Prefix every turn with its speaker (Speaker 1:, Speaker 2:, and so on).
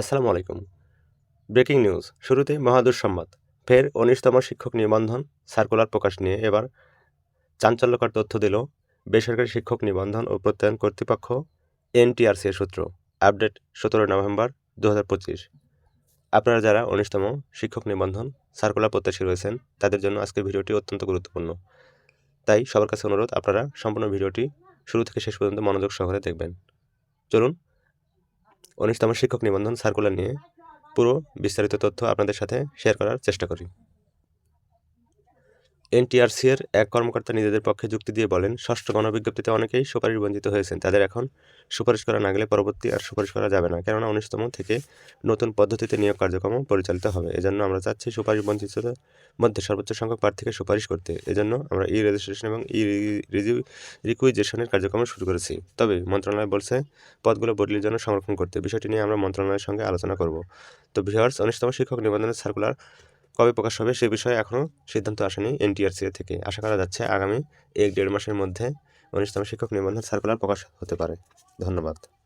Speaker 1: আসসালামু আলাইকুম। Breaking news শুরুতেই মহাদুঃসংবাদ ফের উনিশতম শিক্ষক নিবন্ধন, সার্কুলার প্রকাশ নিয়ে এবার চাঞ্চল্যকর তথ্য দিল বেসরকারি শিক্ষক নিবন্ধন ও প্রত্যয়ন কর্তৃপক্ষ এনটিআরসি সূত্র। আপডেট, সতেরো নভেম্বর দু হাজার পঁচিশ। আপনারা যারা উনিশতম শিক্ষক নিবন্ধন, সার্কুলার প্রত্যাশী রয়েছেন, তাদের জন্য আজকের ভিডিওটি অত্যন্ত গুরুত্বপূর্ণ। তাই সবার কাছে অনুরোধ, আপনারা সম্পূর্ণ ভিডিওটি শুরু থেকে শেষ পর্যন্ত মনোযোগ সহকারে দেখবেন। চলুন উনিশতম শিক্ষক নিবন্ধন সার্কুলার নিয়ে পুরো বিস্তারিত তথ্য আপনাদের সাথে শেয়ার করার চেষ্টা করি। এনটিআরসি এর এক কর্মকর্তা নিজেদের পক্ষে যুক্তি দিয়ে বলেন, ষষ্ঠ গণবিজ্ঞপ্তিতে অনেকেই সুপারিশ বঞ্চিত হয়েছেন। তাদের এখন সুপারিশ করা না গেলে পরবর্তী আর সুপারিশ করা যাবে না। কেননা উনিশতম থেকে নতুন পদ্ধতিতে নিয়োগ কার্যক্রম পরিচালিত হবে। এজন্য আমরা চাচ্ছি সুপারিশ বঞ্চিতদের মধ্যে সর্বোচ্চ সংখ্যক প্রার্থীকে সুপারিশ করতে। এজন্য আমরা ই রেজিস্ট্রেশন এবং ই রিকুইজেশনের কার্যক্রম শুরু করেছি। তবে মন্ত্রণালয় বলছে, পদগুলো বদলির জন্য সংরক্ষণ করতে। বিষয়টি নিয়ে আমরা মন্ত্রণালয়ের সঙ্গে আলোচনা করব। তো ভিউয়ার্স, উনিশতম শিক্ষক নিবন্ধনের সার্কুলার কবে প্রকাশ হবে সে বিষয়ে এখনও সিদ্ধান্ত আসেনি এনটিআরসি থেকে। আশা করা যাচ্ছে আগামী এক দেড় মাসের মধ্যে উনিশতম শিক্ষক নিবন্ধন সার্কুলার প্রকাশ হতে পারে। ধন্যবাদ।